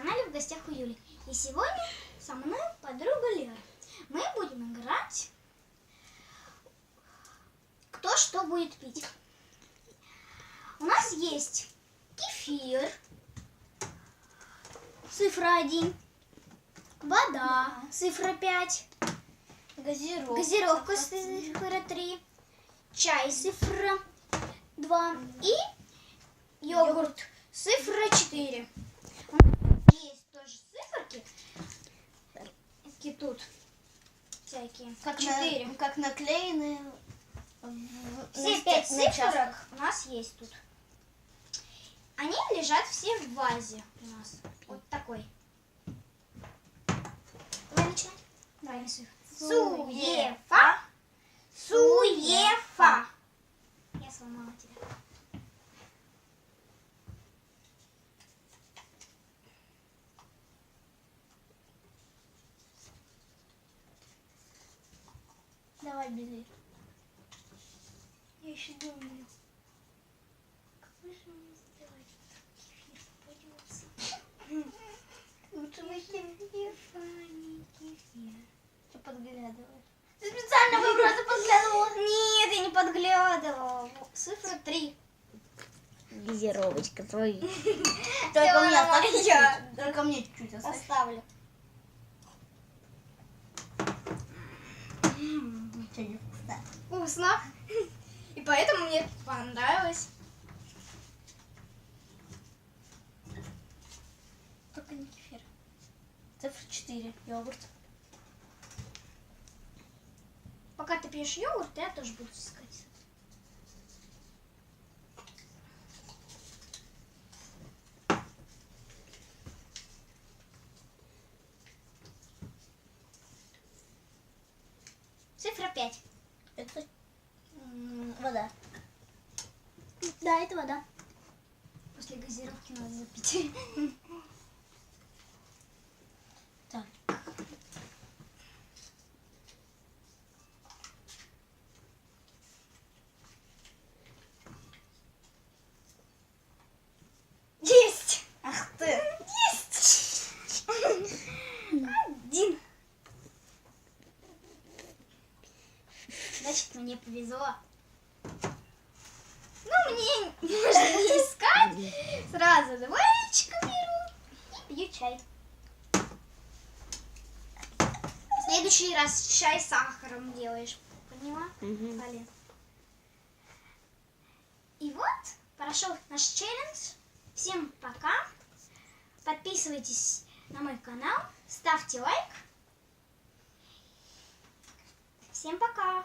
канале «В гостях у Юли». И сегодня со мной подруга Лера. Мы будем играть «Кто что будет пить». У нас есть кефир, цифра 1, вода, цифра 5, Газировка. газировка цифра 3, чай цифра 2 и йогурт цифра 4. У нас есть тоже циферки. Такие тут всякие. Как, Четыре. на- как наклеены в- Все пять чашках. у нас есть тут. Они лежат все в вазе у нас. Вот такой. Давай начинать. Давай. Суефа. Давай, бери. Я еще думаю. Какой же мне сделать? Кефир попадется. Лучше мы Кефир, кефир. Что подглядываешь? Ты специально выбрала, ты подглядывала? Нет, я не подглядывала. Цифра 3. Газировочка твоя. Только мне чуть-чуть. Только мне чуть-чуть. Оставлю. Не вкусно. Вкусно. И поэтому мне понравилось. Только не кефир. Цифра 4. Йогурт. Пока ты пьешь йогурт, я тоже буду искать. Цифра 5. Это вода. Да, это вода. После газировки надо запить. Так. Есть! Ах ты. Есть! Один. Значит, мне повезло. Ну, мне не искать. Сразу двоечку беру и пью чай. В следующий раз чай с сахаром делаешь. Поняла? Мгм. Полин? И вот прошел наш челлендж. Всем пока. Подписывайтесь на мой канал, ставьте лайк. Всем пока.